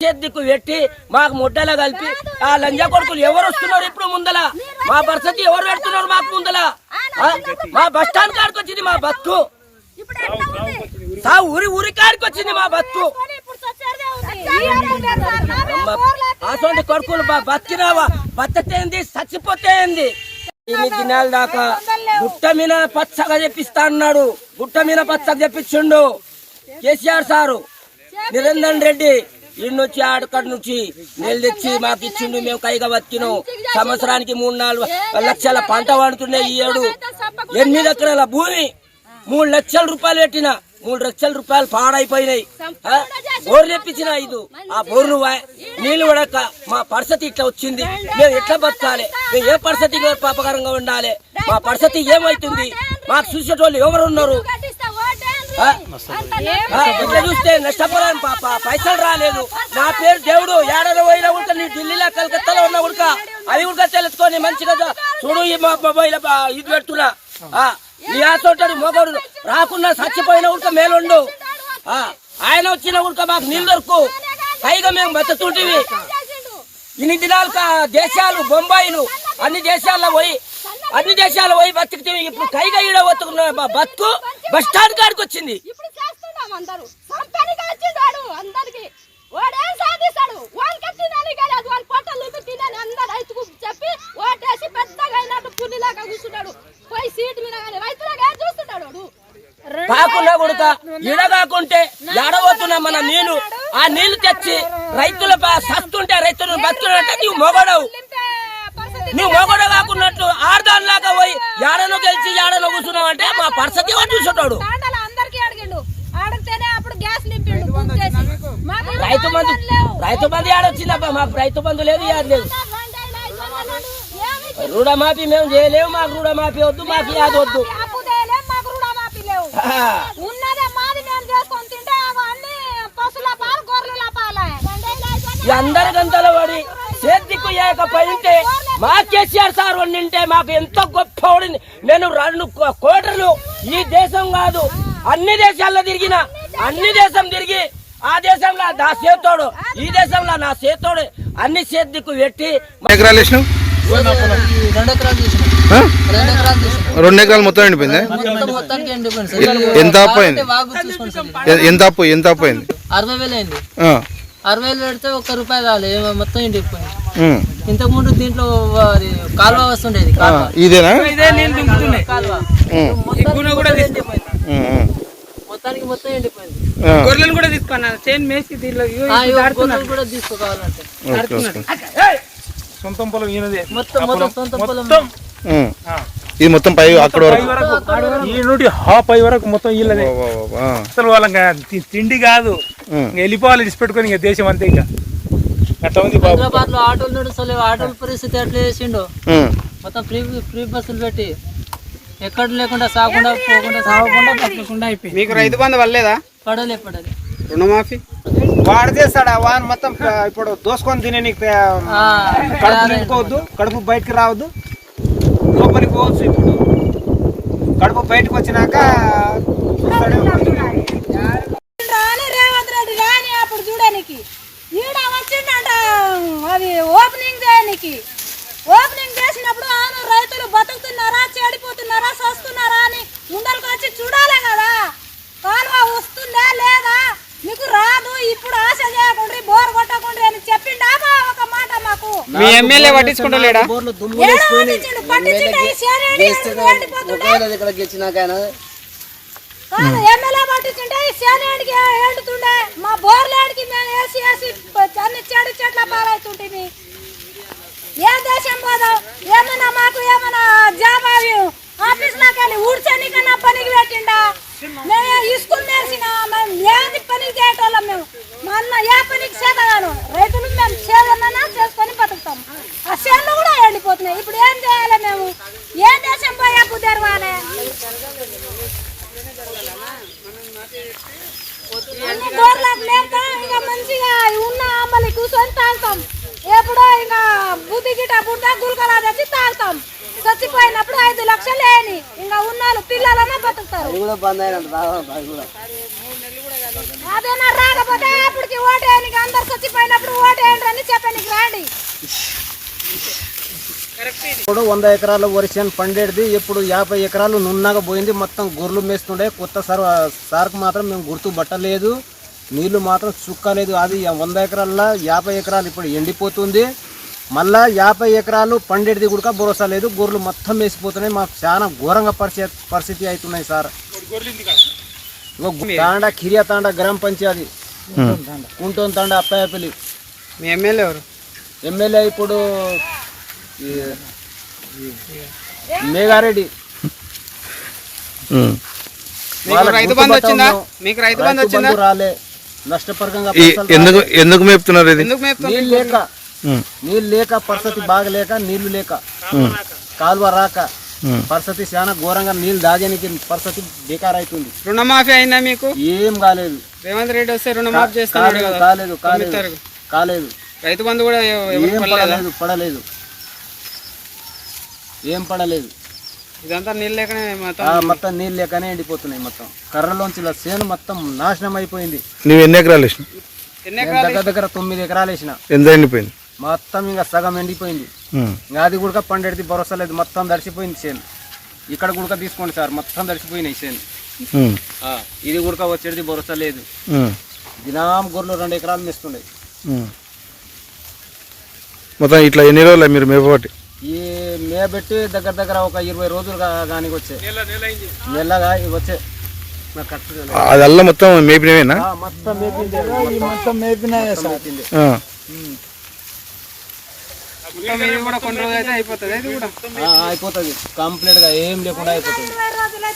చేతికి పెట్టి మాకు ముడ్డలా కలిపి ఆ లంజా కొడుకులు ఎవరు వస్తున్నారు ఇప్పుడు ముందల? మా పరిస్థితి ఎవరు పెడుతున్నారు మాకు ముందల? మా బస్ స్టాండ్ కాడికి వచ్చింది మా బస్సు. సా ఊరి ఊరి కాడికి వచ్చింది మా బస్సు. అటువంటి కొడుకులు బ- బతికినావా? బతికేంది చచ్చిపోతే ఏంది ఇన్ని దినాల దాకా గుట్ట మీద పచ్చగా చెప్పిస్తా అన్నాడు. గుట్ట మీద పచ్చగా చెప్పించుండు కేసీఆర్ సారు. నిరంజన్ రెడ్డి. ఇన్నొచ్చి ఆడకడ నుంచి నీళ్ళు తెచ్చి మాకు ఇచ్చిండు మేము కైగా బతికినాం. సంవత్సరానికి మూడు నాలుగు లక్షల పంట పండుతున్నాయి ఈ ఏడు. ఎనిమిది ఎకరాల భూమి మూడు లక్షల రూపాయలు పెట్టిన మూడు లక్షల రూపాయలు పాడైపోయినాయి? బోర్లు తెప్పించిన ఐదు. ఆ బోర్లు నీళ్ళు పడక మా పరిస్థితి ఇట్లా వచ్చింది. మేము ఎట్లా బతకాలి? మేము ఏ పరిస్థితి పాపకరంగా ఉండాలి? మా పరిస్థితి ఏమైతుంది? మాకు చూసేటోళ్ళు ఎవరు ఉన్నారు కట్టిస్తే ఓటేయండి. ఆ? అంత ఆ, ఇట్లా చూస్తే నష్టపోరాను పాప. పైసలు రాలేదు. నా పేరు దేవుడు. ఏడాది పోయినా ఉడక నీ ఢిల్లీలో కలకత్తాలో ఉన్న ఉడక. అది ఉడక తెలుసుకొని మంచిగా చూడు ఈ మొబైల్ ఇది పెడుతున్నా ఆ, నీ ఆతోటాడు మొగడు. రాకున్నా చచ్చిపోయిన ఉడక మేలుండు. ఆ, ఆయన వచ్చిన ఉడక మాకు నీళ్ళు దొరుకు. పైగా మేము బతుకుంటివి. ఇన్ని దినాలు దేశాలు బొంబాయిలు అన్ని దేశాల్లో పోయి అన్ని దేశాలు పోయి బతికితే ఇప్పుడు కైగా ఈడ బతుకున్న బతుకు బస్ స్టాండ్ కాడికి వచ్చింది. చెప్పి ఓటేసి పెద్దగా అయినట్టు పుల్లిలాగా కూర్చున్నాడు. పోయి సీటు మీద కానీ రైతులాగా ఏం చూస్తున్నాడు వాడు? కాకుండా కొడుక ఈడ కాకుంటే ఎడబోతున్నా మన నీళ్ళు. ఆ నీళ్ళు తెచ్చి రైతుల సస్తుంటే రైతులు బతుకున్నట్టే నువ్వు మొగడవు. నువ్వు మొగడు కాకున్నట్టు ఆడదానిలాగా పోయి ఏడనో గెలిచి ఏడనో కూర్చున్నావు అంటే మా పరిస్థితి ఎవరు చూసుంటాడు? రైతు బంధు. రైతు బంధు ఏడొచ్చిందబ్బా మాకు రైతు బంధు లేదు యాद లేదు. రుణమాఫీ మేము చేయలేము మాకు రుణమాఫీ వద్దు మాకు యాద వద్దు అప్పు చేయలేం, మాకు రుణమాఫీ లేవు ఆ. ఉన్నదే మాది మేము చేసుకొని తింటే అవి అన్ని పశువుల పాలు గొర్రెల పాలే ఈ అందరి గంటల పడి చేతికి ఏకపోయింటే మా కేసీఆర్ సార్ వండింటే మాకు ఎంతో గొప్ప నేను రెండు కోటలు ఈ దేశం కాదు. అన్ని దేశాల్లో తిరిగిన అన్ని దేశం తిరిగి ఆ దేశంలో నా చేతోడు ఈ దేశంలో నా చేతోడు అన్ని చేతికి పెట్టి రెండు ఎకరాలు మొత్తం ఎండిపోయిందా. ఎంత అప్పు ఎంత అప్పు ఎంత అప్పు అయింది? అరవై వేలు అయింది. ఆ, అరవై వేలు పెడితే ఒక్క రూపాయి రాలే ఏమో మొత్తం ఎండిపోయింది ఉమ్. ఇంతకు ముందు దీంట్లో అది కాలువ వస్తుండేది ఆ, కాలువ. ఇదేనా? కాలువ. ఉమ్, మొత్తానికి మొత్తం ఎండిపోయింది. మొత్తానికి మొత్తం గొర్రెలను కూడా తీసుకున్నా చేను మేసి దీనిలో ఇది. గొర్రెలు కూడా తీసుకోవాలంటే. సొంతం పొలం ఈయనదే. మొత్తం మొత్తం సొంత పొలం. ఇది మొత్తం పై అక్కడ వరకు. ఈ నుండి హా పై వరకు మొత్తం వీళ్ళదే వా. అసలు వాళ్ళకి తి- తిండి కాదు. ఇంక వెళ్ళిపోవాలి ఇడిచిపెట్టుకొని ఇక దేశం అంతే ఇక. అట్లా ఉంది బాబు? హైదరాబాద్లో ఆటోలు నడుస్తలేవు ఆటోల పరిస్థితి ఎట్లా చేసిండు. మొత్తం ఫ్రీ ఫ్రీ బస్సులు పెట్టి. ఎక్కడ లేకుండా సాగకుండా పోకుండా సాగకుండా తప్పకుండా అయిపోయింది. మీకు రైతు బంధు వల్లేదా పడలే పడలే. రుణమాఫీ? వాడు చేస్తాడా? వాడు మొత్తం ఇప్పుడు దోసుకొని తినే నీకు ఆ, కడుపు నింపుకోవద్దు కడుపు బయటకు రావద్దు. లోపలికి పోవచ్చు ఇప్పుడు. కడుపు బయటకు వచ్చినాక ఉండలకు వచ్చి చూడాలి కదా. కాలువ వస్తుందా లేదా? మీకు రాదు ఇప్పుడు ఆశ చేయకుండా బోర్ కొట్టకుండా అని చెప్పిండా ఒక మాట మాకు? మీ ఎమ్మెల్యే పట్టించుకుంటలేడా? ఎమ్మెల్యే పట్టించుంటే ఈ సేనేడికి ఎండుతుండే మా బోర్లేడికి మేము వేసి వేసి అన్ని చెడు చెట్ల పాలవుతుంటే ఏ దేశం పోదాం? ఏమన్నా మాకు ఏమన్నా జాబ్ అవి ఊడ్చని కన్నా పనికి పెట్టిండా? మేము ఇసుకులు నేర్చిన మేము ఏది పనికి చేయటోళ్ళం మేము. మా అన్న ఏ పనికి చేతగాను రైతులు మేము చేదన్నా చేసుకొని బతుకుతాం. ఆ చేళ్ళు కూడా ఎండిపోతున్నాయి. ఇప్పుడు ఏం చేయాలి మేము? ఏ దేశం పోయా కుదరవాలి అన్ని గోర్లకు లేక ఇంకా మంచిగా ఉన్న ఆంబలి కూర్చొని తాగుతాం. ఎప్పుడో ఇంకా బుద్ధి గిట్ట పుట్ట గుల్కలా తెచ్చి తాగుతాం. చచ్చిపోయినప్పుడు ఐదు లక్షలు లేని. ఇంకా ఉన్నాళ్ళు పిల్లలన్నా బతుకుతారు. అదేనా రాకపోతే అప్పటికి ఓటేయనికి అందరు చచ్చిపోయినప్పుడు ఓటేయండి అని చెప్పడానికి రాండి. ఇప్పుడు వంద ఎకరాలు వరి చేను పండేది ఇప్పుడు యాభై ఎకరాలు నున్నగా పోయింది మొత్తం గొర్రెలు మేస్తుండే. కొత్త సార్ సార్కు మాత్రం మేము గుర్తు పట్టలేదు. నీళ్ళు మాత్రం చుక్కలేదు. అది వంద ఎకరాల్లో యాభై ఎకరాలు ఇప్పుడు ఎండిపోతుంది. మళ్ళా యాభై ఎకరాలు పండేది కూడా భరోసా లేదు. గొర్రెలు మొత్తం వేసిపోతున్నాయి. మాకు చాలా ఘోరంగా పరిస్థితి పరిస్థితి అవుతున్నాయి సార్. తాండా కిరియా తాండా గ్రామ పంచాయతీ. కుంటోన్ తాండా అప్పాయపల్లి. మీ ఎమ్మెల్యే ఎవరు? ఎమ్మెల్యే ఇప్పుడు ఈ మేఘారెడ్డి ఉమ్. మీకు వాళ్ళకి రైతు గుర్తు బంధు వచ్చిందా? పట్టాము. మీకు రైతు బంధు రైతు వచ్చిందా? బంధు రాలే. నష్టపరంగా ఎందుకు ఎందుకు మేపుతున్నారు ఇది? లేక. నీళ్ళు లేక పరిస్థితి బాగలేక నీళ్ళు లేక. కాలువ రాక. పరిస్థితి చాలా ఘోరంగా నీళ్ళు దాగనికి పరిస్థితి బేకార్ అవుతుంది రుణమాఫీ అయిందా మీకు? ఏం కాలేదు. రేవంత్ రెడ్డి వస్తే రుణమాఫీ చేస్తున్నాడు కాలేదు కాలేదు కాలేదు రైతు బంధు కూడా ఏం పడలేదా? పడలేదు ఏం పడలేదు. ఇదంతా నీళ్ళు లేకనే మొత్తం ఆ, మొత్తం నీళ్ళు లేకనే ఎండిపోతున్నాయి మొత్తం. కర్రలోంచి ఇలా చేను మొత్తం నాశనం అయిపోయింది. నువ్వు ఎన్ని ఎకరాలు నేను దగ్గర దగ్గర తొమ్మిది ఎకరాలు వేసిన. ఎంత ఎండిపోయింది? మొత్తం ఇంకా సగం ఎండిపోయింది. ఇంకా అది కూడా పండేది భరోసా లేదు మొత్తం దడిచిపోయింది చేను ఇక్కడ కూడా తీసుకోండి సార్ మొత్తం దడిచిపోయినాయి చేను ఇది కూడా వచ్చేది భరోసా లేదు. దినాం గొర్రెలు రెండు ఎకరాలు మేస్తుండే. మొత్తం ఇట్లా ఎన్ని రోజులు మీరు మేపబట్టి? ఈ మేబెట్టి దగ్గర దగ్గర ఒక ఇరవై రోజులు కానీ వచ్చే నెలగా ఇవి వచ్చే. అదల్లా మొత్తం మేపినవేనా? ఆ, మొత్తం మేపిందే. మొత్తం మేపినాయి ఆ. మొత్తం ఇది కూడా కొన్ని రోజులు అయితే అయిపోతుంది. ఇది కూడా అయిపోతుంది. కంప్లీట్గా ఏం లేకుండా అయిపోతుంది.